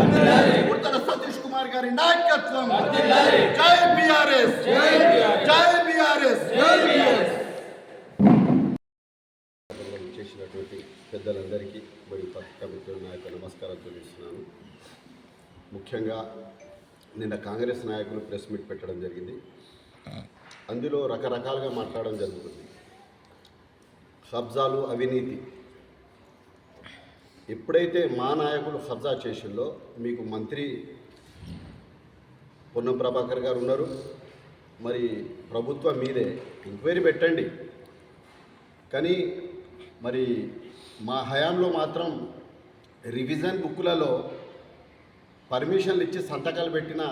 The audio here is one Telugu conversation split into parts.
నాయకత్వం. ఉత్తర సతీష్ కుమార్ గారి నాయకత్వం. జై బిఆర్ఎస్. జై బిఆర్ఎస్. చేసినటువంటి పెద్దలందరికీ మరియు పత్రికా మిత్రుల నాయకు నమస్కారం తెలియజేస్తున్నాను. ముఖ్యంగా నిన్న కాంగ్రెస్ నాయకులు ప్రెస్ మీట్ పెట్టడం జరిగింది. అందులో రకరకాలుగా మాట్లాడడం జరుగుతుంది. కబ్జాలు అవినీతి ఎప్పుడైతే మా నాయకులు కబ్జా చేసిందో మీకు మంత్రి పొన్నం ప్రభాకర్ గారు ఉన్నారు. మరి ప్రభుత్వం మీదే ఎంక్వైరీ పెట్టండి. కానీ మరి మా హయాంలో మాత్రం రివిజన్ బుక్కులలో పర్మిషన్లు ఇచ్చి సంతకాలు పెట్టిన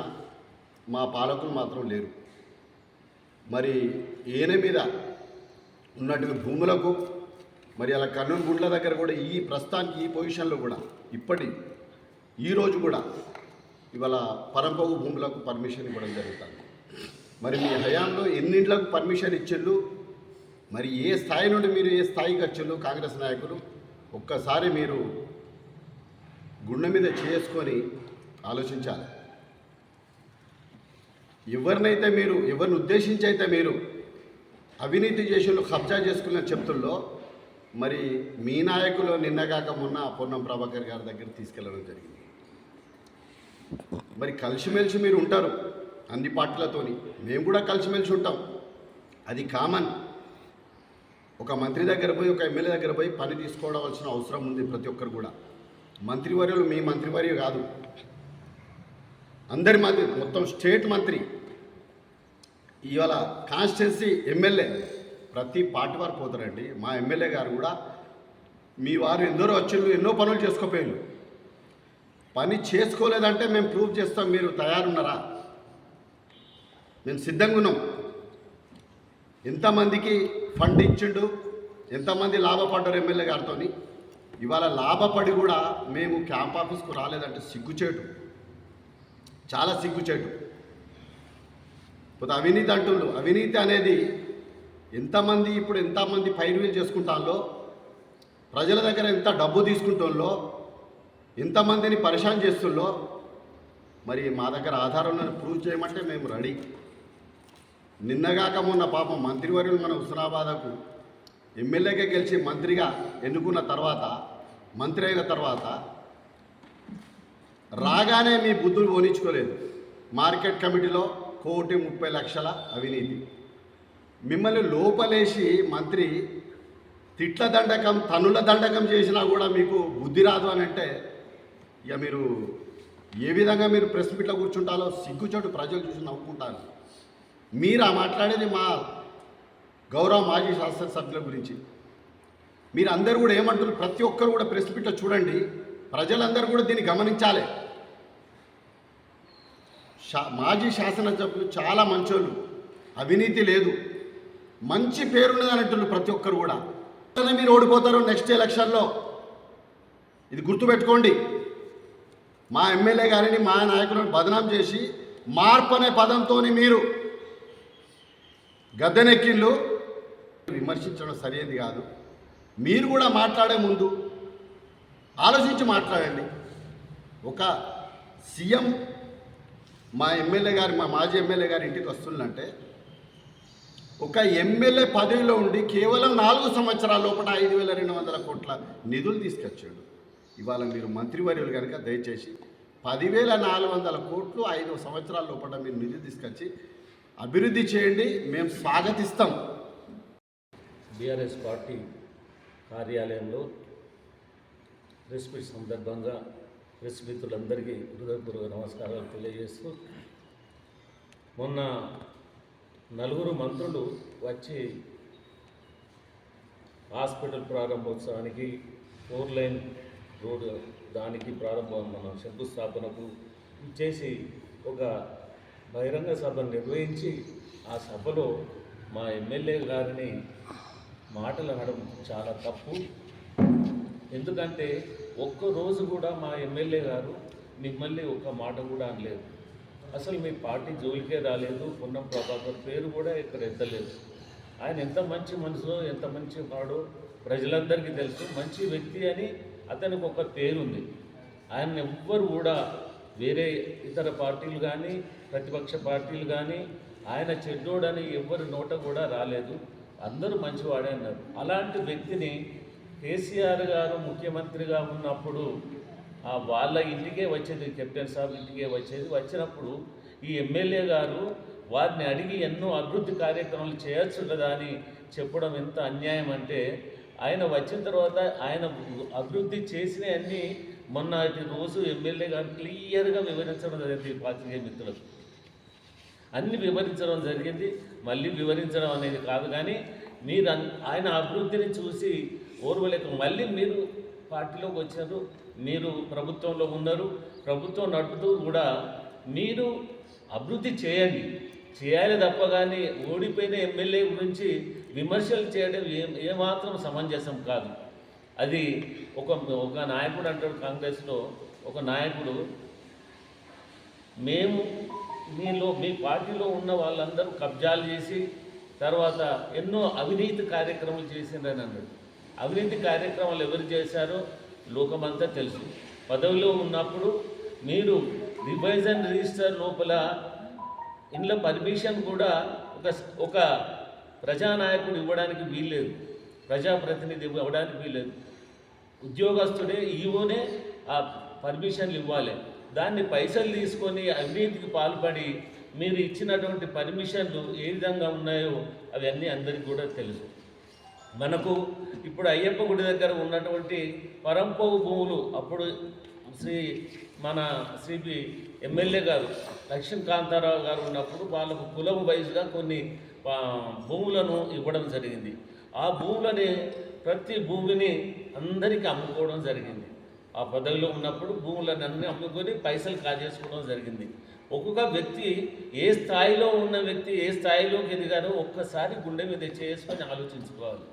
మా పాలకులు మాత్రం లేరు. మరి ఏనే మీద ఉన్నటువంటి భూములకు మరి అలా కర్నూలు గుండ్ల దగ్గర కూడా ఈ ప్రస్తుతానికి ఈ పొజిషన్లో కూడా ఇప్పటి ఈరోజు కూడా ఇవాళ పరంపగు భూములకు పర్మిషన్ ఇవ్వడం జరుగుతుంది. మరి మీ హయాంలో ఎన్నింట్లకు పర్మిషన్ ఇచ్చిళ్ళు మరి ఏ స్థాయి నుండి మీరు ఏ స్థాయికి వచ్చిండ్రు కాంగ్రెస్ నాయకులు? ఒక్కసారి మీరు గుండె మీద చేసుకొని ఆలోచించాలి. ఎవరినైతే మీరు ఎవరిని ఉద్దేశించి అయితే మీరు అవినీతి చేసిన కబ్జా చేసుకున్న చెప్తుల్లో మరి మీ నాయకులు నిన్నగాక మొన్న పొన్నం ప్రభాకర్ గారి దగ్గర తీసుకెళ్ళడం జరిగింది. మరి కలిసిమెలిసి మీరు ఉంటారు అన్ని పార్టీలతోని. మేము కూడా కలిసిమెలిసి ఉంటాం. అది కామన్. ఒక మంత్రి దగ్గర పోయి ఒక ఎమ్మెల్యే దగ్గర పోయి పని తీసుకోవాల్సిన అవసరం ఉంది ప్రతి ఒక్కరు కూడా. మంత్రివర్యులు మీ మంత్రివర్య కాదు. అందరి మంత్రి మొత్తం స్టేట్ మంత్రి. ఇవాళ కాన్స్టిట్యున్సీ ఎమ్మెల్యే. ప్రతి పార్టీ వారు పోతారండి. మా ఎమ్మెల్యే గారు కూడా మీ వారు ఎందరో వచ్చిండ్రు ఎన్నో పనులు చేసుకోపోయారు పని చేసుకోలేదంటే మేము ప్రూవ్ చేస్తాం మీరు తయారున్నారా? మేము సిద్ధంగా ఉన్నాం. ఎంతమందికి ఫండ్ ఇచ్చిండు ఎంతమంది లాభపడ్డారు ఎమ్మెల్యే గారితో ఇవాళ లాభపడి కూడా మేము క్యాంప్ ఆఫీస్కు రాలేదంటే సిగ్గుచేటు. చాలా సిగ్గుచేటు. పోతే అవినీతి అంటుండ్రు. అవినీతి అనేది ఎంతమంది ఇప్పుడు ఎంతమంది పైరువీలు చేసుకుంటాలో ప్రజల దగ్గర ఎంత డబ్బు తీసుకుంటుందో ఎంతమందిని పరిశాన్ చేస్తుందో మరి మా దగ్గర ఆధారం ప్రూవ్ చేయమంటే మేము రెడీ. నిన్నగాక మొన్న పాపం మంత్రివర్యులు మన హుస్నాబాదకు ఎమ్మెల్యేగా గెలిచి మంత్రిగా ఎన్నుకున్న తర్వాత మంత్రి అయిన తర్వాత రాగానే మీ బుద్ధులు పోనించుకోలేదు మార్కెట్ కమిటీలో కోటి ముప్పై లక్షల అవినీతి. మిమ్మల్ని లోపలేసి మంత్రి తిట్ల దండకం తనుల దండకం చేసినా కూడా మీకు బుద్ధి రాదు అని అంటే ఇక మీరు ఏ విధంగా మీరు ప్రెస్ మీట్లో కూర్చుంటారో సిగ్గుచోటు ప్రజలు చూసి నవ్వుకుంటారు. మీరు ఆ మాట్లాడేది మా గౌరవ మాజీ శాసనసభ్యుల గురించి. మీరు అందరూ కూడా ఏమంటారు ప్రతి ఒక్కరు కూడా ప్రెస్ మీట్లో చూడండి. ప్రజలందరూ కూడా దీన్ని గమనించాలి. మాజీ శాసనసభ్యులు చాలా మంచోళ్ళు. అవినీతి లేదు. మంచి పేరున్నదని అంటున్నారు ప్రతి ఒక్కరు కూడా. మీరు ఓడిపోతారు నెక్స్ట్ ఎలక్షన్లో ఇది గుర్తుపెట్టుకోండి. మా ఎమ్మెల్యే గారిని మా నాయకులను బదనాం చేసి మార్పు అనే పదంతో మీరు గద్దెనెక్కిళ్ళు విమర్శించడం సరైనది కాదు. మీరు కూడా మాట్లాడే ముందు ఆలోచించి మాట్లాడండి. ఒక సీఎం మా ఎమ్మెల్యే గారి మా మాజీ ఎమ్మెల్యే గారి ఇంటికి వస్తుందంటే ఒక ఎమ్మెల్యే పదవిలో ఉండి కేవలం నాలుగు సంవత్సరాల లోపల ఐదు వేల రెండు వందల కోట్ల నిధులు తీసుకొచ్చాడు. ఇవాళ మీరు మంత్రివర్యులు కనుక దయచేసి పదివేల నాలుగు వందల కోట్లు ఐదు సంవత్సరాల లోపల మీరు నిధులు తీసుకొచ్చి అభివృద్ధి చేయండి. మేము స్వాగతిస్తాం. బీఆర్ఎస్ పార్టీ కార్యాలయంలో ప్రెస్ మీట్ సందర్భంగా ప్రెస్ మిత్రులందరికీ హృదయపూర్వక నమస్కారాలు తెలియజేస్తూ మొన్న నలుగురు మంత్రులు వచ్చి హాస్పిటల్ ప్రారంభోత్సవానికి ఫోర్ లైన్ రోడ్ దానికి ప్రారంభం మన శంకుస్థాపనకు చేసి ఒక బహిరంగ సభను నిర్వహించి ఆ సభలో మా ఎమ్మెల్యే గారిని మాటలు అనడం చాలా తప్పు. ఎందుకంటే ఒక్క రోజు కూడా మా ఎమ్మెల్యే గారు మిమ్మల్ని ఒక్క మాట కూడా అనలేదు. అసలు మీ పార్టీ జోలికే రాలేదు పున్నం ప్రభాకర్ పేరు కూడా ఇక్కడ ఎత్తలేదు. ఆయన ఎంత మంచి మనసు ఎంత మంచి వాడు ప్రజలందరికీ తెలుసు. మంచి వ్యక్తి అని అతనికి ఒక పేరుంది. ఆయన ఎవ్వరు కూడా వేరే ఇతర పార్టీలు కానీ ప్రతిపక్ష పార్టీలు కానీ ఆయన చెడ్డోడని ఎవ్వరి నోట కూడా రాలేదు. అందరూ మంచివాడే అన్నారు. అలాంటి వ్యక్తిని కేసీఆర్ గారు ముఖ్యమంత్రిగా ఉన్నప్పుడు వాళ్ళ ఇంటికే వచ్చేది కెప్టెన్ సాబ్ ఇంటికే వచ్చేది. వచ్చినప్పుడు ఈ ఎమ్మెల్యే గారు వారిని అడిగి ఎన్నో అభివృద్ధి కార్యక్రమాలు చేయొచ్చు కదా అని చెప్పడం ఎంత అన్యాయం అంటే ఆయన వచ్చిన తర్వాత ఆయన అభివృద్ధి చేసిన అన్నీ మొన్నటి రోజు ఎమ్మెల్యే గారు క్లియర్గా వివరించడం జరిగింది పాత్రికేయ మిత్రులకు. అన్ని వివరించడం జరిగింది. మళ్ళీ వివరించడం అనేది కాదు కానీ మీరు అన్- ఆయన అభివృద్ధిని చూసి ఓర్వలేక మళ్ళీ మీరు పార్టీలోకి వచ్చారు మీరు ప్రభుత్వంలో ఉన్నారు ప్రభుత్వం నడుపుతూ కూడా మీరు అభివృద్ధి చేయండి. చేయాలి తప్ప కానీ ఓడిపోయిన ఎమ్మెల్యే గురించి విమర్శలు చేయడం ఏ ఏమాత్రం సమంజసం కాదు. అది ఒక ఒక నాయకుడు అంటాడు కాంగ్రెస్లో ఒక నాయకుడు మేము మీలో మీ పార్టీలో ఉన్న వాళ్ళందరూ కబ్జాలు చేసి తర్వాత ఎన్నో అవినీతి కార్యక్రమాలు చేసిండ్రని అన్నాడు. అవినీతి కార్యక్రమాలు ఎవరు చేశారో లోకమంతా తెలుసు. పదవిలో ఉన్నప్పుడు మీరు రివైజన్ రిజిస్టర్ లోపల ఇందులో పర్మిషన్ కూడా ఒక ఒక ప్రజానాయకుడు ఇవ్వడానికి వీల్లేదు. ప్రజాప్రతినిధి ఇవ్వడానికి వీల్లేదు. ఉద్యోగస్తుడే ఈవోనే ఆ పర్మిషన్లు ఇవ్వాలి. దాన్ని పైసలు తీసుకొని అవినీతికి పాల్పడి మీరు ఇచ్చినటువంటి పర్మిషన్లు ఏ విధంగా ఉన్నాయో అవన్నీ అందరికీ కూడా తెలుసు. మనకు ఇప్పుడు అయ్యప్ప గుడి దగ్గర ఉన్నటువంటి పరంపవు భూములు అప్పుడు శ్రీ మన శ్రీపి ఎమ్మెల్యే గారు లక్ష్మీకాంతారావు గారు ఉన్నప్పుడు వాళ్ళకు కులం వయసుగా కొన్ని భూములను ఇవ్వడం జరిగింది. ఆ భూములని ప్రతి భూమిని అందరికీ అమ్ముకోవడం జరిగింది. ఆ పదవిలో ఉన్నప్పుడు భూములను అన్ని అమ్ముకొని పైసలు కాజేసుకోవడం జరిగింది. ఒక్కొక్క వ్యక్తి ఏ స్థాయిలో ఉన్న వ్యక్తి ఏ స్థాయిలోకి ఎదిగారో ఒక్కసారి గుండె మీద చేసుకొని ఆలోచించుకోవాలి.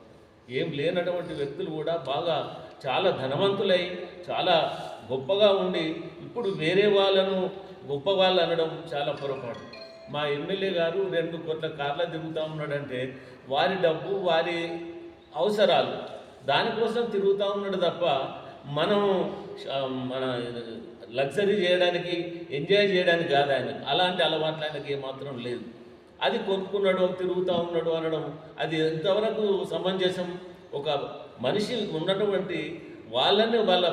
ఏం లేనటువంటి వ్యక్తులు కూడా బాగా చాలా ధనవంతులై చాలా గొప్పగా ఉండి ఇప్పుడు వేరే వాళ్ళను గొప్ప వాళ్ళు అనడం చాలా పొరపాటు. మా ఎమ్మెల్యే గారు రెండు కోట్ల కార్ల తిరుగుతూ ఉన్నాడంటే వారి డబ్బు వారి అవసరాలు దానికోసం తిరుగుతూ ఉన్నాడు తప్ప మనం మన లగ్జరీ చేయడానికి ఎంజాయ్ చేయడానికి కాదు ఆయన. అలాంటి అలవాట్లు ఆయనకి ఏమాత్రం లేదు. అది కొనుక్కున్నాడు తిరుగుతూ ఉన్నాడు అనడం అది ఎంతవరకు సమంజసం? ఒక మనిషి ఉన్నటువంటి వాళ్ళని వాళ్ళ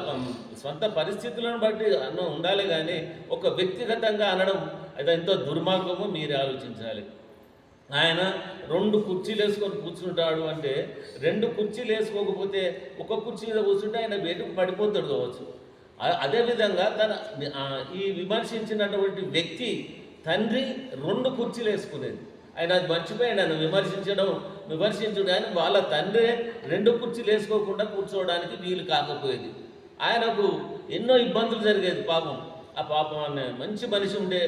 సొంత పరిస్థితులను బట్టి అన్న ఉండాలి కానీ ఒక వ్యక్తిగతంగా అనడం అది ఎంతో దుర్మార్గమో మీరు ఆలోచించాలి. ఆయన రెండు కుర్చీలు వేసుకొని కూర్చుంటాడు అంటే రెండు కుర్చీలు వేసుకోకపోతే ఒక కుర్చీ మీద కూర్చుంటే ఆయన వేటుకు పడిపోతాడు కావచ్చు. అదేవిధంగా తన ఈ విమర్శించినటువంటి వ్యక్తి తండ్రి రెండు కుర్చీలు వేసుకునేది. ఆయన అది మర్చిపోయాడు ఆయన విమర్శించడం విమర్శించడం వాళ్ళ తండ్రే రెండు కుర్చీలు వేసుకోకుండా కూర్చోవడానికి వీలు కాకపోయేది. ఆయనకు ఎన్నో ఇబ్బందులు జరిగేది పాపం. ఆ పాపం అనే మంచి మనిషి ఉండే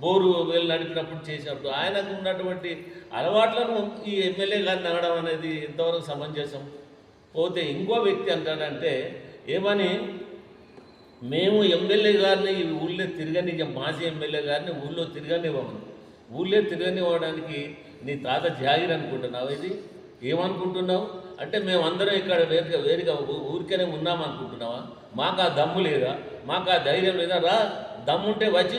బోరు వేలు నడిపినప్పుడు చేసినప్పుడు ఆయనకు ఉన్నటువంటి అలవాట్లను ఈ ఎమ్మెల్యే గారిని అనడం అనేది ఎంతవరకు సమంజసం? పోతే ఇంకో వ్యక్తి అంటాడంటే ఏమని? మేము ఎమ్మెల్యే గారిని ఈ ఊళ్ళో తిరగని మాజీ ఎమ్మెల్యే గారిని ఊళ్ళో తిరగనివ్వమను ఊళ్ళో తిరగనివ్వడానికి నీ తాత జాగిర్ అనుకుంటున్నావు ఇది? ఏమనుకుంటున్నావు? అంటే మేమందరం ఇక్కడ వేరుగా వేరుగా ఊ- ఊరికనే ఉన్నాం అనుకుంటున్నావా మాకు ఆ దమ్ము లేదా? మాకు ఆ ధైర్యం లేదా? రా దమ్ముంటే వచ్చి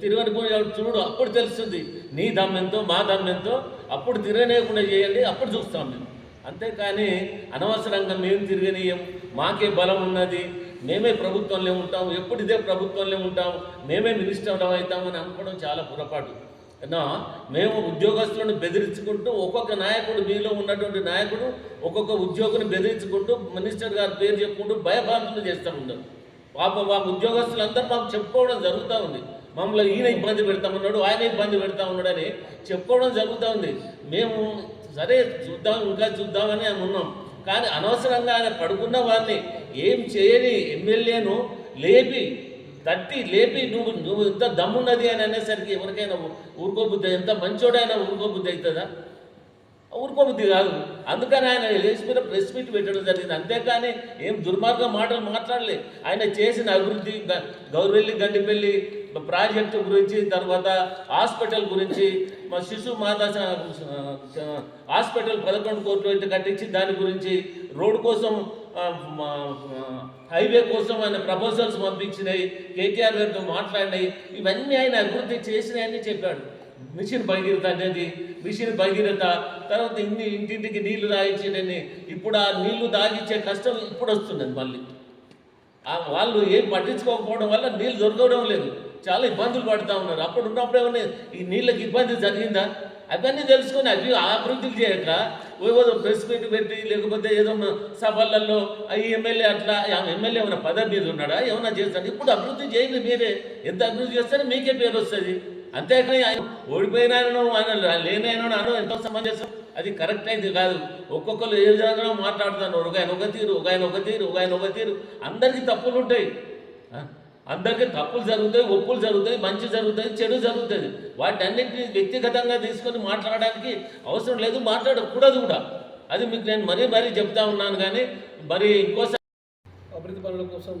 తిరగనుకుని చూడు అప్పుడు తెలుస్తుంది. నీ దమ్ ఎంతో మా దమ్ ఎంతో. అప్పుడు తిరగనేయకుండా చేయండి అప్పుడు చూస్తాం మేము. అంతేకాని అనవసరంగా మేము తిరగనీయం. మాకే బలం ఉన్నది. మేమే ప్రభుత్వంలో ఉంటాం ఎప్పుడు ఇదే ప్రభుత్వంలో ఉంటాం మేమే మినిస్టర్ అవుతామని అనుకోవడం చాలా పొరపాటు. నా మేము ఉద్యోగస్తులను బెదిరించుకుంటూ ఒక్కొక్క నాయకుడు మీలో ఉన్నటువంటి నాయకుడు ఒక్కొక్క ఉద్యోగిని బెదిరించుకుంటూ మినిస్టర్ గారి పేరు చెప్పుకుంటూ భయభ్రాంతులు చేస్తూ ఉన్నారు పాప మా ఉద్యోగస్తులందరూ మాకు చెప్పుకోవడం జరుగుతూ ఉంది. మమ్మల్ని ఈయన ఇబ్బంది పెడతా ఉన్నాడు ఆయన ఇబ్బంది పెడతా ఉన్నాడని చెప్పుకోవడం జరుగుతూ ఉంది. మేము సరే చూద్దాం ఇంకా చూద్దామని ఉన్నాం. కానీ అనవసరంగా ఆయన పడుకున్న వారిని ఏం చేయని ఎమ్మెల్యేను లేపి తట్టి లేపి నువ్వు నువ్వు ఇంత దమ్మున్నది అని అనేసరికి ఎవరికైనా ఊరుకోబుద్ధి ఎంత మంచోడైనా ఊరుకోబుద్ధి అవుతుందా? ఊరుకోబుద్ధి కాదు. అందుకని ఆయన లేచి మీద ప్రెస్ మీట్ పెట్టడం జరిగింది. అంతేకాని ఏం దుర్మార్గ మాటలు మాట్లాడలే. ఆయన చేసిన అభివృద్ధి గ- గౌరెల్లి గండిపల్లి ప్రాజెక్టు గురించి తర్వాత హాస్పిటల్ గురించి మా శిశు మాతా హాస్పిటల్ పదకొండు కోట్లు అయితే కట్టించి దాని గురించి రోడ్డు కోసం హైవే కోసం ఆయన ప్రపోజల్స్ పంపించినాయి కేటీఆర్ గారితో మాట్లాడినాయి ఇవన్నీ ఆయన అభివృద్ధి చేసినాయని చెప్పాడు. మిషన్ భగీరథ అనేది మిషన్ భగీరథ తర్వాత ఇన్ని ఇంటింటికి నీళ్ళు తాగించేటని ఇప్పుడు ఆ నీళ్ళు తాగించే కష్టం ఇప్పుడు వస్తున్నది మళ్ళీ. వాళ్ళు ఏం పట్టించుకోకపోవడం వల్ల నీళ్ళు దొరకడం లేదు. చాలా ఇబ్బందులు పడుతూ ఉన్నారు. అప్పుడు ఉన్నప్పుడు ఏమన్నా ఈ నీళ్ళకి ఇబ్బంది జరిగిందా? అవన్నీ తెలుసుకొని అవి అభివృద్ధి చేయక ఏదో ప్రెస్ మీట్ పెట్టి లేకపోతే ఏదో సభలలో ఈ ఎమ్మెల్యే అట్లా ఎమ్మెల్యే ఏమైనా పదవి మీద ఉన్నాడా? ఏమైనా చేస్తాడు? ఇప్పుడు అభివృద్ధి చేయండి మీరే. ఎంత అభివృద్ధి చేస్తారో మీకే పేరు వస్తుంది. అంతేకాని ఆయన ఓడిపోయినాయనో ఆయన లేనైనా అనో ఎంతో సమంజసం అది కరెక్ట్ అయితే కాదు. ఒక్కొక్కరు ఏ విధంగా మాట్లాడుతున్నారు. ఒక ఆయన ఒక తీరు ఒక ఆయన ఒక తీరు ఒక ఆయన ఒక తీరు. అందరికీ తప్పులు ఉంటాయి అందరికీ తప్పులు జరుగుతాయి ఒప్పులు జరుగుతాయి మంచి జరుగుతుంది చెడు జరుగుతుంది వాటన్నింటినీ వ్యక్తిగతంగా తీసుకొని మాట్లాడడానికి అవసరం లేదు మాట్లాడకూడదు కూడా. అది మీకు నేను మరీ మరీ చెప్తా ఉన్నాను కానీ మరి ఇంకోసారి అభివృద్ధి పనుల కోసం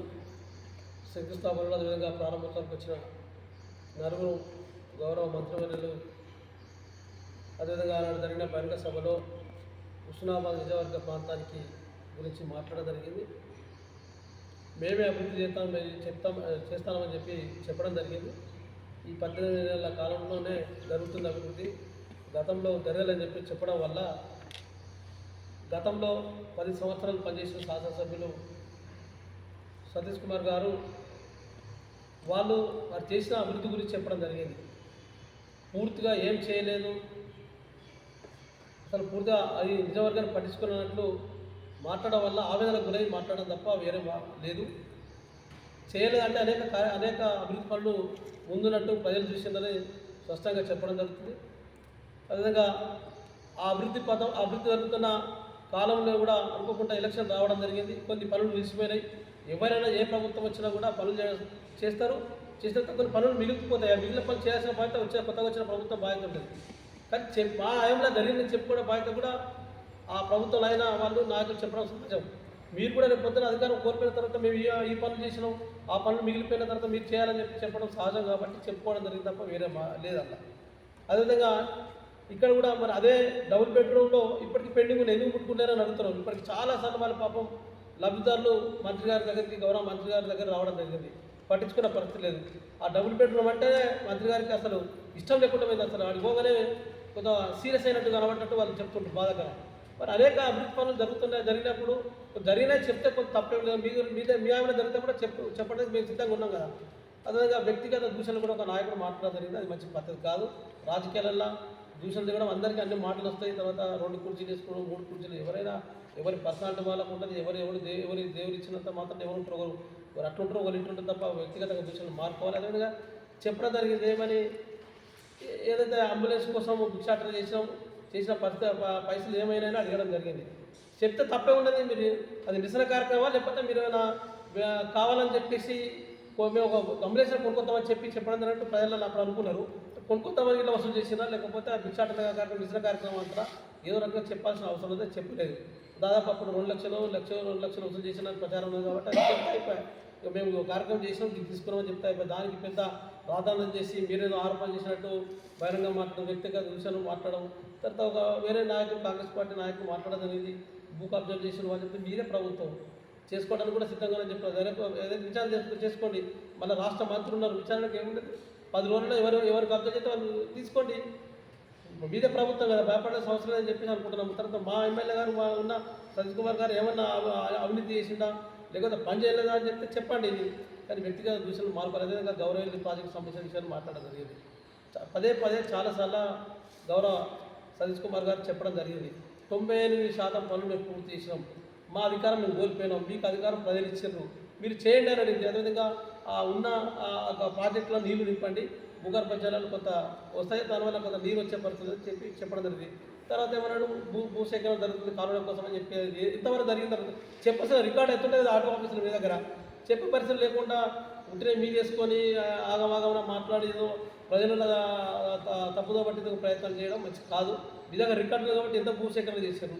శంకుస్థాపనలు అదేవిధంగా ప్రారంభోత్సవానికి వచ్చిన నలుగురు గౌరవ మంత్రివర్యులు అదేవిధంగా ఆనాడు జరిగిన బహిరంగ సభలో హుస్నాబాద్ నిజవర్గ ప్రాంతానికి గురించి మాట్లాడడం జరిగింది. మేమే అభివృద్ధి చేస్తాం చెప్తాం చేస్తామని చెప్పి చెప్పడం జరిగింది. ఈ పద్దెనిమిది నెలల కాలంలోనే జరుగుతుంది అభివృద్ధి. గతంలో జరగాలని చెప్పి చెప్పడం వల్ల గతంలో పది సంవత్సరాలు పనిచేసిన శాసనసభ్యులు సతీష్ కుమార్ గారు వాళ్ళు వారు చేసిన అభివృద్ధి గురించి చెప్పడం జరిగింది. పూర్తిగా ఏం చేయలేదు. అసలు పూర్తిగా అది నిజవర్గాన్ని పట్టించుకున్నట్లు మాట్లాడడం వల్ల ఆవేదన గురై మాట్లాడడం తప్ప వేరే లేదు. చేయలేదంటే అనేక కార్య అనేక అభివృద్ధి పనులు ముందున్నట్టు ప్రజలు చూసిందని స్పష్టంగా చెప్పడం జరుగుతుంది. అదేవిధంగా ఆ అభివృద్ధి పదం అభివృద్ధి జరుగుతున్న కాలంలో కూడా అనుకోకుండా ఎలక్షన్ రావడం జరిగింది. కొన్ని పనులు నిలిచిపోయినాయి. ఎవరైనా ఏ ప్రభుత్వం వచ్చినా కూడా పనులు చే- చేస్తారు. చేసిన కొన్ని పనులు మిగిలిపోతాయి. ఆ మిగిలిన పనులు చేయాల్సిన బాధ్యత వచ్చే కొత్తగా వచ్చిన ప్రభుత్వం బాధ్యత ఉంటుంది. కానీ చెప్ మా హయాంలో జరిగిందని చెప్పుకునే బాధ్యత కూడా ఆ ప్రభుత్వం అయినా వాళ్ళు నాయకులు చెప్పడం సహజం. మీరు కూడా రేపు పొద్దున అధికారం కోల్పోయిన తర్వాత మేము ఈ పనులు చేసినాం. ఆ పనులు మిగిలిపోయిన తర్వాత మీరు చేయాలని చెప్పి చెప్పడం సహజం కాబట్టి చెప్పుకోవడం జరిగింది తప్ప వేరే మా లేదల్లా అదేవిధంగా ఇక్కడ కూడా మరి అదే డబుల్ బెడ్రూమ్లో ఇప్పటికి పెండింగ్ ఎందుకు ముట్టుకున్నారని అడుగుతున్నాం ఇప్పటికి చాలా సందర్భాలు వాళ్ళ పాపం లబ్ధిదారులు మంత్రి గారి దగ్గరికి గౌరవ మంత్రి గారి దగ్గర రావడం జరిగింది. పట్టించుకున్న పరిస్థితి లేదు. ఆ డబుల్ బెడ్రూమ్ అంటే మంత్రి గారికి అసలు ఇష్టం లేకుండా పోయింది అసలు. ఆడికి కొంత సీరియస్ అయినట్టు కనబడినట్టు వాళ్ళు చెప్తుంటారు బాధకరం. మరి అనేక అభివృద్ధి పనులు జరుగుతున్నాయి జరిగినప్పుడు జరిగినా చెప్తే కొంత తప్పేం లేదు. మీ మీద మీ ఆమె జరిగితే కూడా చెప్పు చెప్పడానికి మేము సిద్ధంగా ఉన్నాం కదా. అదేవిధంగా వ్యక్తిగత దూషణలు కూడా ఒక నాయకుడు మాట్లాడడం జరిగింది అది మంచి పద్ధతి కాదు. రాజకీయాలలో దూషణలు దిగడం అందరికీ అన్ని మాటలు వస్తాయి. తర్వాత రెండు కుర్చీలు వేసుకోవడం మూడు కుర్చీలు. ఎవరైనా ఎవరి పర్సనాలిటీ వాళ్ళకు ఉంటుంది ఎవరు ఎవరు దేవు ఎవరి దేవుడు ఇచ్చినంత మాత్రం ఎవరు ఉంటారు ఒకరు ఒకరు అట్లుంటారు ఒకరు ఇట్లుంటారు తప్ప వ్యక్తిగతంగా దూషణలు మార్చుకోవాలి అదేవిధంగా చెప్పడం జరిగింది ఏమని? ఏదైతే అంబులెన్స్ కోసం భిక్షాటన చేసినాం చేసిన పరిస్థితి పైసలు ఏమైనా అడగడం జరిగింది. చెప్తే తప్పే ఉండదు మీరు అది నిరసన కార్యక్రమా లేకపోతే మీరు ఏమైనా కావాలని చెప్పేసి మేము ఒక అంబులెన్స్ కొనుక్కొద్దామని చెప్పి చెప్పడం జరిగినట్టు ప్రజలు అప్పుడు అనుకున్నారు. కొనుక్కొద్దామని ఇట్లా వసూలు చేసినా లేకపోతే ఆ భిక్షాటన కార్యక్రమం నిరసన కార్యక్రమం అంతా ఏదో రకంగా చెప్పాల్సిన అవసరం అయితే చెప్పలేదు. దాదాపు అప్పుడు రెండు లక్షలు లక్షలు రెండు లక్షలు వసూలు చేసిన ప్రచారం ఉంది కాబట్టి అది చెప్తే అయిపోయాయి. మేము కార్యక్రమం చేసినాం ఇది తీసుకున్నామని చెప్తా. దానికి పెద్ద ప్రాధాన్యం చేసి మీరేదో ఆరోపణ చేసినట్టు బహిరంగ మాట్లాడడం వ్యక్తిగత విషయాలు మాట్లాడడం తర్వాత ఒక వేరే నాయకులు కాంగ్రెస్ పార్టీ నాయకులు మాట్లాడడం అనేది భూ కబ్జాలు చేసిన వాళ్ళు చెప్తే మీరే ప్రభుత్వం చేసుకోవడానికి కూడా సిద్ధంగా చెప్పారు. రేపు ఏదైతే విచారణ చేసుకుని చేసుకోండి. మళ్ళీ రాష్ట్ర మంత్రులు ఉన్నారు. విచారణకు ఏముండదు. పది రోజుల్లో ఎవరు ఎవరు కబ్జా చేస్తే వాళ్ళు తీసుకోండి. మీదే ప్రభుత్వం కదా భయపడే అవసరం అని చెప్పేసి అనుకుంటున్నాం. తర్వాత మా ఎమ్మెల్యే గారు మా ఉన్న సతీష్ కుమార్ గారు ఏమన్నా అవినీతి చేసిందా లేకపోతే పని చేయలేదా అని చెప్తే చెప్పండి ఇది. కానీ వ్యక్తిగత దూషణలు మార్పు అదేవిధంగా గౌరవ ప్రాజెక్ట్ సంబంధించిన విషయాన్ని మాట్లాడడం జరిగింది. పదే పదే చాలాసార్లు గౌరవ సతీష్ కుమార్ గారు చెప్పడం జరిగింది. తొంభై ఎనిమిది శాతం పనులు మేము పూర్తి చేసినాం. మా అధికారం మేము కోల్పోయినాం. మీకు అధికారం ప్రజలు ఇచ్చారు మీరు చేయండి అని అడిగింది. అదేవిధంగా ఉన్న ఆ ప్రాజెక్టులో నీళ్ళు నింపండి. భూగర్భ జలాలు కొంత వస్తాయి. దానివల్ల కొంత నీరు వచ్చే పరిస్థితి చెప్పి చెప్పడం జరిగింది. తర్వాత ఏమన్నాడు? భూ భూసేకరణ జరుగుతుంది కాలువల కోసం అని చెప్పి ఇంతవరకు జరిగిన తర్వాత చెప్పాల్సిన రికార్డ్ ఎత్తుంటుంది ఆటో ఆఫీసుల మీ దగ్గర. చెప్పే పరిస్థితి లేకుండా ఉంటేనే మీ చేసుకొని ఆగమాగమన మాట్లాడేదో ప్రజల త- తప్పుదో పట్టిందుకు ప్రయత్నం చేయడం మంచి కాదు. మీ దగ్గర రికార్డులు కాబట్టి ఎంత భూసేకరణ చేశారు?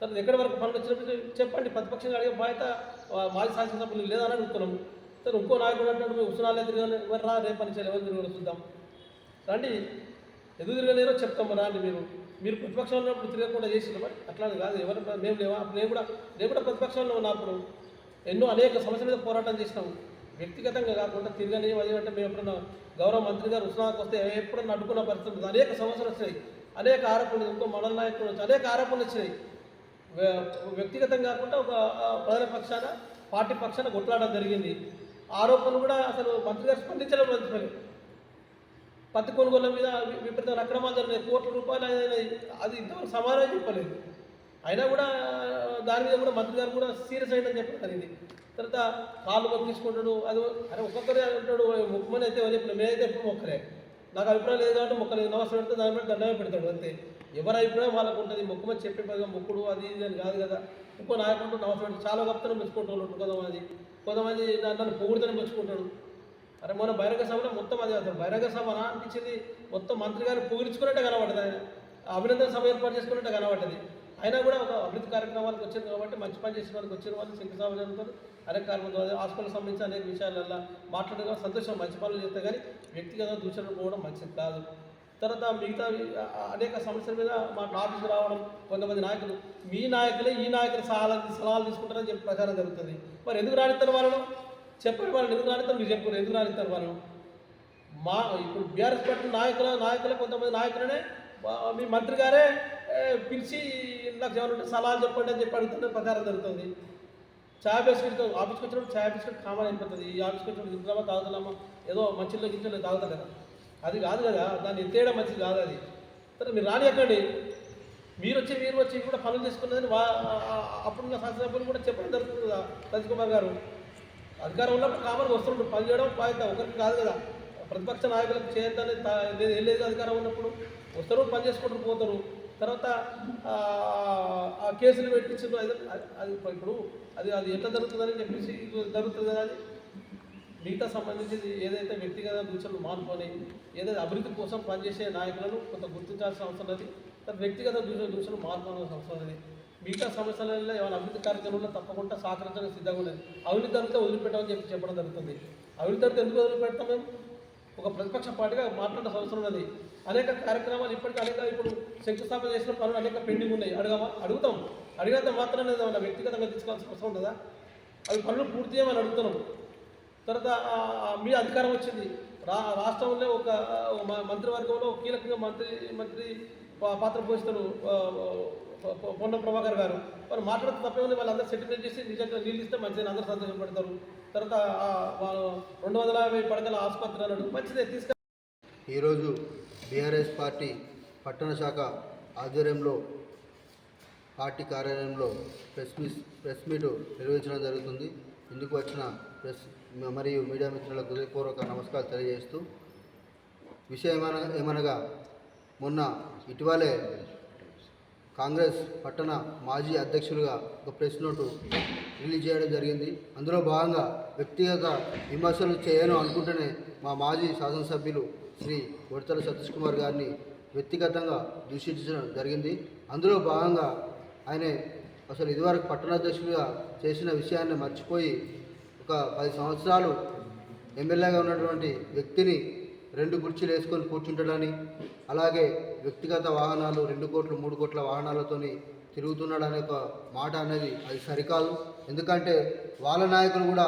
తర్వాత ఎక్కడి వరకు పనులు వచ్చినప్పుడు చెప్పండి ప్రతిపక్షంగా అడిగే బాధ్యత మాజీ శాసనసభ్యులు లేదని అడుగుతున్నాం సరే ఇంకో నాయకుడు అంటాడు మేము ఉసునాలే తిరగాలి ఎవరు రా రేపు పని చేయాలి ఎవరు తిరగదు చూద్దాం రండి. ఎదురు తిరగలేరో చెప్తాం రండి మీరు మీరు ప్రతిపక్షంలో ఉన్నప్పుడు తిరగకుండా చేసిన మరి? అట్లా కాదు. ఎవరు మేము లేవా? నేను కూడా నేను కూడా ప్రతిపక్షంలో ఉన్నప్పుడు ఎన్నో అనేక సమస్యల మీద పోరాటం చేసినాము. వ్యక్తిగతంగా కాకుండా తిరగని అంటే మేము ఎప్పుడన్నా గౌరవ మంత్రి గారు ఉత్సాహకు వస్తే ఎప్పుడన్నా అడ్డుకున్న పరిస్థితి అనేక సమస్యలు వచ్చినాయి. అనేక ఆరోపణలు ఇంకో మండల నాయకులు వచ్చి అనేక ఆరోపణలు వచ్చినాయి. వ్యక్తిగతంగా కాకుండా ఒక ప్రధాన ప్రజల పక్షాన పార్టీ పక్షాన కొట్లాడడం జరిగింది. ఆరోపణలు కూడా అసలు మంత్రి గారు స్పందించడం పత్తి కొనుగోళ్ళ మీద విపరీతమైన అక్రమాలు జరిగినాయి. కోట్ల రూపాయలు అది ఇంతవరకు సమాధానం చెప్పలేదు. అయినా కూడా దాని మీద కూడా మంత్రి గారు కూడా సీరియస్ అయిందని చెప్పడం జరిగింది. తర్వాత కాళ్ళు మొక్కు తీసుకుంటాడు. అది అరే ఒక్కొక్కరే అంటాడు మొక్కమని అయితే ఎవరు చెప్పిన? మేమైతే ఎప్పుడు మొక్కలే. నాకు అభిప్రాయం లేదు కాబట్టి మొక్కలేదు నమస్తే పెడితే దాని మీద దండమే పెడతాడు అంతే. ఎవరి అభిప్రాయం వాళ్ళకు ఉంటుంది. మొక్కమని చెప్పే పైగా మొక్కుడు అది ఇది అని కాదు కదా. ఇంకో నాయకుడు నమస్తే చాలా గొప్పతనం మెచ్చుకుంటూ కొంతమంది. కొంతమంది నన్ను పొగుడుతూనే మెచ్చుకుంటాడు అరే మన బహిరంగ సభలో మొత్తం అది అసలు బహిరంగ సభ అనిపించింది. మొత్తం మంత్రి గారు పూరించుకున్నట్టే కనబడ్డది ఆయన. అభినందన సభ ఏర్పాటు చేసుకున్నట్టే కనబడ్డది అయినా కూడా ఒక అభివృద్ధి కార్యక్రమాలకు వచ్చింది కాబట్టి మంచి పని చేసిన వాళ్ళకి వచ్చిన వాళ్ళు శంకుస్థాపన జరుగుతుంది. అనేక కార్యక్రమాలు హాస్పిటల్ సంబంధించి అనేక విషయాలల్లో మాట్లాడడం సంతోషం మంచి పనులు చేస్తే కానీ వ్యక్తిగత దూషణలు పోవడం మంచిది కాదు. తర్వాత మిగతా అనేక సమస్యల మీద మా ఆఫీసు రావడం కొంతమంది నాయకులు మీ నాయకులే ఈ నాయకులు సలహాలు సలహాలు తీసుకుంటారని చెప్పి ప్రచారం జరుగుతుంది. మరి ఎందుకు రాణిస్తారు వాళ్ళు చెప్పండి వాళ్ళని ఎందుకు రానిస్తారు మీరు చెప్పారు. ఎందుకు రానిస్తారు వాళ్ళు? మా ఇప్పుడు బీఆర్ఎస్ పార్టీ నాయకుల నాయకులే కొంతమంది నాయకులనే మీ మంత్రి గారే పిలిచి నాకు ఏమన్నా సలహాలు చెప్పండి అని చెప్పి అడుగుతున్న ప్రచారం జరుగుతుంది. ఛాయ్ బిస్కెట్ ఆఫీస్కి వచ్చినప్పుడు ఛాయ్ బిస్కెట్ కామన్ అయిపోతుంది. ఈ ఆఫీస్కి వచ్చినప్పుడు తింటున్నామా తాగుతున్నామా? ఏదో మంచిలో గింజలో తాగుతారు కదా. అది కాదు కదా. దాన్ని ఎత్తేయడం మంచిది కాదు అది. సరే మీరు రానియకండి. మీరు వచ్చి మీరు వచ్చి కూడా పనులు చేసుకున్నదని వా అప్పుడున్న శాసనసభ్యులు కూడా చెప్పడం జరుగుతుంది కదా. సతీష్ కుమార్ గారు. అధికారం ఉన్నప్పుడు కాబట్టి వస్తుంటారు పని చేయడం బాధ్యత ఒకరికి కాదు కదా. ప్రతిపక్ష నాయకులకు చేయొద్దని నేను వెళ్ళేది అధికారం ఉన్నప్పుడు. వస్తారు పని చేసుకుంటూ పోతారు. తర్వాత ఆ, కేసులు పెట్టించారు అది అది ఇప్పుడు అది అది ఎట్లా జరుగుతుందని చెప్పేసి జరుగుతుంది కదా అది. మిగతా సంబంధించి ఏదైతే వ్యక్తిగత దృశ్యాలు మానుకొని ఏదైతే అభివృద్ధి కోసం పనిచేసే నాయకులను కొంత గుర్తించాల్సిన అవసరం అది తర్వాత వ్యక్తిగత దూషణ దూషణలు మానుకోవాల్సిన అవసరం అది మిగతా సమస్యలలో ఏమైనా అభివృద్ధి కార్యక్రమంలో తప్పకుండా సహకరించడానికి సిద్ధంగా ఉన్నది అవినీతి అంతా వదిలిపెట్టమని చెప్పి చెప్పడం జరుగుతుంది. అవినీతి అంతా ఎందుకు వదిలిపెడతాం మేము? ఒక ప్రతిపక్ష పార్టీగా మాట్లాడే అవసరం ఉన్నది. అనేక కార్యక్రమాలు ఇప్పటికీ అనేక ఇప్పుడు శంకుస్థాపన చేసిన పనులు అనేక పెండింగ్ ఉన్నాయి. అడగమా అడుగుతాం. అడిగినంత మాత్రమే ఏమైనా వ్యక్తిగతంగా తీసుకోవాల్సిన అవసరం ఉంటుందా అవి పనులు పూర్తి చేయమని అడుగుతున్నాం. తర్వాత మీ అధికారం వచ్చింది. రా రాష్ట్రంలో ఒక మంత్రివర్గంలో కీలకంగా మంత్రి మంత్రి పాత్ర పోషిస్తారు పొన్నం ప్రభాకర్ గారు. వారు మాట్లాడితే తప్పేముంది? వాళ్ళందరూ సెటిల్మెంట్ చేసి నిజంగా నీళ్ళు ఇస్తే మంచిదని అందరూ సంతోషపడతారు తర్వాత వాళ్ళు రెండు వందల యాభై పడకల ఆసుపత్రి అన్నాడు. మంచిదే తీసుకు ఈరోజు బీఆర్ఎస్ పార్టీ పట్టణ శాఖ ఆధ్వర్యంలో పార్టీ కార్యాలయంలో ప్రెస్ మీట్ ప్రెస్ మీట్ నిర్వహించడం జరుగుతుంది. ఇందుకు వచ్చిన ప్రెస్ మరియు మీడియా మిత్రులకు హృదయపూర్వక నమస్కారాలు తెలియజేస్తూ విషయం ఏమన- ఏమనగా మొన్న ఇటీవలే కాంగ్రెస్ పట్టణ మాజీ అధ్యక్షులుగా ఒక ప్రెస్ నోటు రిలీజ్ చేయడం జరిగింది. అందులో భాగంగా వ్యక్తిగత విమర్శలు చేయను అనుకుంటేనే మా మాజీ శాసనసభ్యులు శ్రీ ఉడతల సతీష్ కుమార్ గారిని వ్యక్తిగతంగా దూషించడం జరిగింది. అందులో భాగంగా ఆయన అసలు ఇదివరకు పట్టణాధ్యక్షులుగా చేసిన విషయాన్ని మర్చిపోయి ఒక పది సంవత్సరాలు ఎమ్మెల్యేగా ఉన్నటువంటి వ్యక్తిని రెండు కుర్చీలు వేసుకొని కూర్చుంటాడని అలాగే వ్యక్తిగత వాహనాలు రెండు కోట్లు మూడు కోట్ల వాహనాలతోని తిరుగుతున్నాడు అనే ఒక మాట అనేది అది సరికాదు. ఎందుకంటే వాళ్ళ నాయకులు కూడా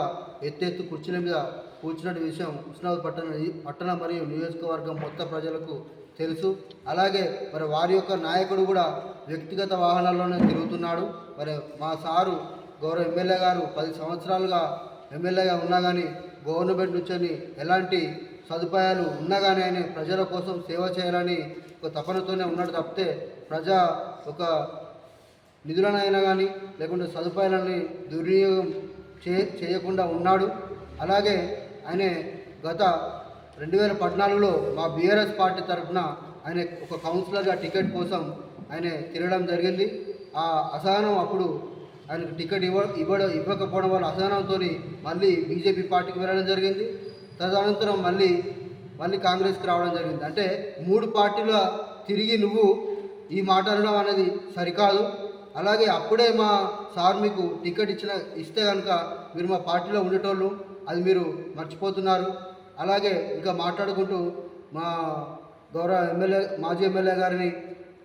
ఎత్తెత్తు కుర్చీల మీద కూర్చున్న విషయం ఉస్నాబాద్ పట్టణ పట్టణ మరియు నియోజకవర్గం మొత్తం ప్రజలకు తెలుసు. అలాగే మరి వారి యొక్క నాయకుడు కూడా వ్యక్తిగత వాహనాల్లోనే తిరుగుతున్నాడు. మరి మా సారు గౌరవ ఎమ్మెల్యే గారు పది సంవత్సరాలుగా ఎమ్మెల్యేగా ఉన్నా కానీ గవర్నమెంట్ నుంచి ఎలాంటి సదుపాయాలు ఉన్నగానే ఆయన ప్రజల కోసం సేవ చేయాలని ఒక తపనతోనే ఉన్నాడు తప్పితే ప్రజా ఒక నిధులనైనా కానీ లేకుంటే సదుపాయాలని దుర్వినియోగం చే చేయకుండా ఉన్నాడు. అలాగే ఆయన గత రెండు వేల పద్నాలుగులో మా బీఆర్ఎస్ పార్టీ తరఫున ఆయన ఒక కౌన్సిలర్గా టికెట్ కోసం ఆయన తిరగడం జరిగింది. ఆ అసహనం అప్పుడు ఆయనకు టికెట్ ఇవ్వ ఇవ్వడం ఇవ్వకపోవడం వల్ల అసహనంతో మళ్ళీ బీజేపీ పార్టీకి వెళ్ళడం జరిగింది. తదనంతరం మళ్ళీ మళ్ళీ కాంగ్రెస్కి రావడం జరిగింది. అంటే మూడు పార్టీల తిరిగి నువ్వు ఈ మాట అనడం అనేది సరికాదు. అలాగే అప్పుడే మా సార్ మీకు టికెట్ ఇచ్చిన ఇస్తే కనుక మీరు మా పార్టీలో ఉండేటోళ్ళు అది మీరు మర్చిపోతున్నారు. అలాగే ఇంకా మాట్లాడుకుంటూ మా గౌరవ ఎమ్మెల్యే మాజీ ఎమ్మెల్యే గారిని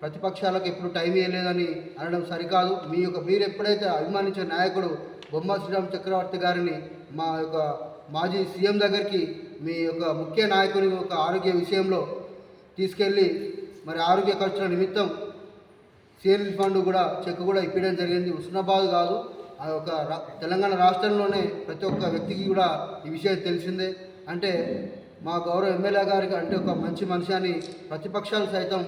ప్రతిపక్షాలకు ఎప్పుడు టైం ఇవ్వలేదని అనడం సరికాదు. మీ యొక్క మీరు ఎప్పుడైతే అభిమానించే నాయకుడు బొమ్మ శ్రీరామ్ చక్రవర్తి గారిని మా యొక్క మాజీ సీఎం దగ్గరికి మీ యొక్క ముఖ్య నాయకుని యొక్క ఆరోగ్య విషయంలో తీసుకెళ్ళి మరి ఆరోగ్య ఖర్చుల నిమిత్తం సీఎం ఫండ్ కూడా చెక్ కూడా ఇప్పించడం జరిగింది. ఉస్నాబాద్ కాదు ఆ యొక్క తెలంగాణ రాష్ట్రంలోనే ప్రతి ఒక్క వ్యక్తికి కూడా ఈ విషయం తెలిసిందే. అంటే మా గౌరవ ఎమ్మెల్యే గారికి అంటే ఒక మంచి మనిషి అని ప్రతిపక్షాలు సైతం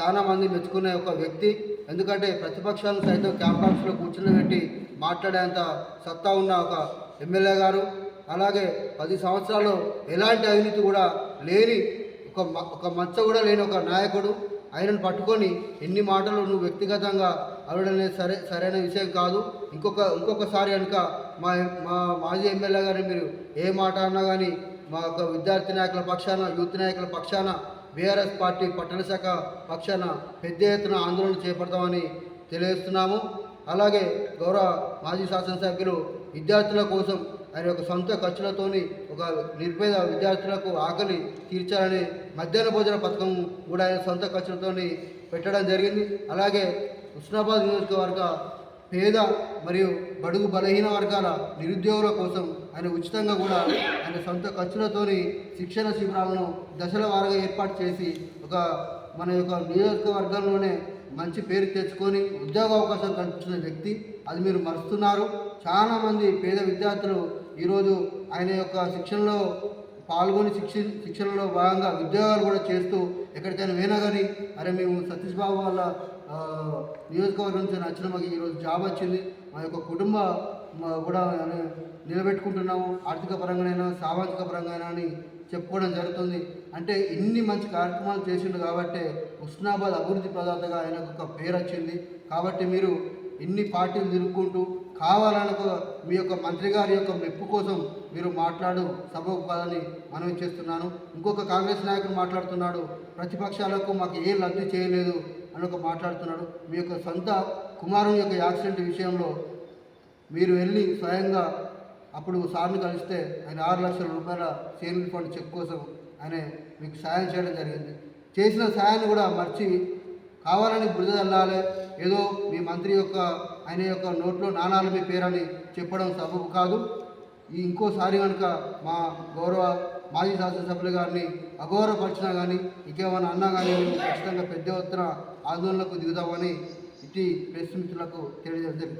చాలా మంది మెచ్చుకునే ఒక వ్యక్తి. ఎందుకంటే ప్రతిపక్షాలు సైతం క్యాంపస్లో కూర్చుని మాట్లాడేంత సత్తా ఉన్న ఒక ఎమ్మెల్యే గారు. అలాగే పది సంవత్సరాలు ఎలాంటి అవినీతి కూడా లేని ఒక మ- ఒక మచ్చ కూడా లేని ఒక నాయకుడు. ఆయనను పట్టుకొని ఎన్ని మాటలు నువ్వు వ్యక్తిగతంగా అడగడం సరే సరైన విషయం కాదు. ఇంకొక ఇంకొకసారి కనుక మా మా మాజీ ఎమ్మెల్యే గారిని మీరు ఏ మాట అన్నా కానీ మా యొక్క విద్యార్థి నాయకుల పక్షాన యూత్ నాయకుల పక్షాన బీఆర్ఎస్ పార్టీ పట్టణ శాఖ పక్షాన పెద్ద ఎత్తున ఆందోళన చేపడతామని తెలియజేస్తున్నాము. అలాగే గౌరవ మాజీ శాసనసభ్యులు విద్యార్థుల కోసం ఆయన యొక్క సొంత ఖర్చులతోని ఒక నిర్భేద విద్యార్థులకు ఆకలి తీర్చాలని మధ్యాహ్న భోజన పథకం కూడా ఆయన సొంత ఖర్చులతోని పెట్టడం జరిగింది. అలాగే ఉస్నాబాద్ నియోజకవర్గ పేద మరియు బడుగు బలహీన వర్గాల నిరుద్యోగుల కోసం ఆయన ఉచితంగా కూడా ఆయన సొంత ఖర్చులతోని శిక్షణ శిబిరాలను దశల వారుగా ఏర్పాటు చేసి ఒక మన యొక్క నియోజకవర్గంలోనే మంచి పేరు తెచ్చుకొని ఉద్యోగ అవకాశం కల్పించిన వ్యక్తి. అది మీరు మరుస్తున్నారు. చాలామంది పేద విద్యార్థులు ఈరోజు ఆయన యొక్క శిక్షణలో పాల్గొని శిక్ష శిక్షణలో భాగంగా ఉద్యోగాలు కూడా చేస్తూ ఎక్కడికైనా పోయినా కానీ అరే మేము సతీష్ బాబు వాళ్ళ నియోజకవర్గం నుంచి నచ్చిన మాకు ఈరోజు జాబ్ వచ్చింది. మా యొక్క కుటుంబ కూడా నిలబెట్టుకుంటున్నాము. ఆర్థిక పరంగానైనా సామాజిక పరంగానైనా అని చెప్పుకోవడం జరుగుతుంది. అంటే ఇన్ని మంచి కార్యక్రమాలు చేసిండు కాబట్టి ఉస్నాబాద్ అభివృద్ధి ప్రదాతగా ఆయనకు ఒక పేరు వచ్చింది. కాబట్టి మీరు ఇన్ని పార్టీలు తిరుగుకుంటూ కావాలనుకో మీ యొక్క మంత్రి గారి యొక్క మెప్పు కోసం మీరు మాట్లాడు సభకు కాదని మనవి చేస్తున్నాను. ఇంకొక కాంగ్రెస్ నాయకుడు మాట్లాడుతున్నాడు. ప్రతిపక్షాలకు మాకు ఏ లబ్ధి చేయలేదు అని ఒక మాట్లాడుతున్నాడు. మీ యొక్క సొంత కుమారుని యొక్క యాక్సిడెంట్ విషయంలో మీరు వెళ్ళి స్వయంగా అప్పుడు సార్ని కలిస్తే ఆయన ఆరు లక్షల రూపాయల సేవింగ్ ఫండ్ చెక్ కోసం ఆయన మీకు సాయం చేయడం జరిగింది. చేసిన సాయాన్ని కూడా మర్చి కావాలని బురద వెళ్ళాలి ఏదో మీ మంత్రి యొక్క ఆయన యొక్క నోట్లో నాణాలు మీ పేరని చెప్పడం సబబు కాదు. ఈ ఇంకోసారి కనుక మా గౌరవ మాజీ శాసనసభ్యులు గారిని అగౌరవపరిచినా కానీ ఇంకేమైనా అన్నా కానీ మేము ఖచ్చితంగా పెద్ద ఎత్తున ఆందోళనకు దిగుదామని ఇటు ప్రెస్ మిత్రులకు తెలియజేయడం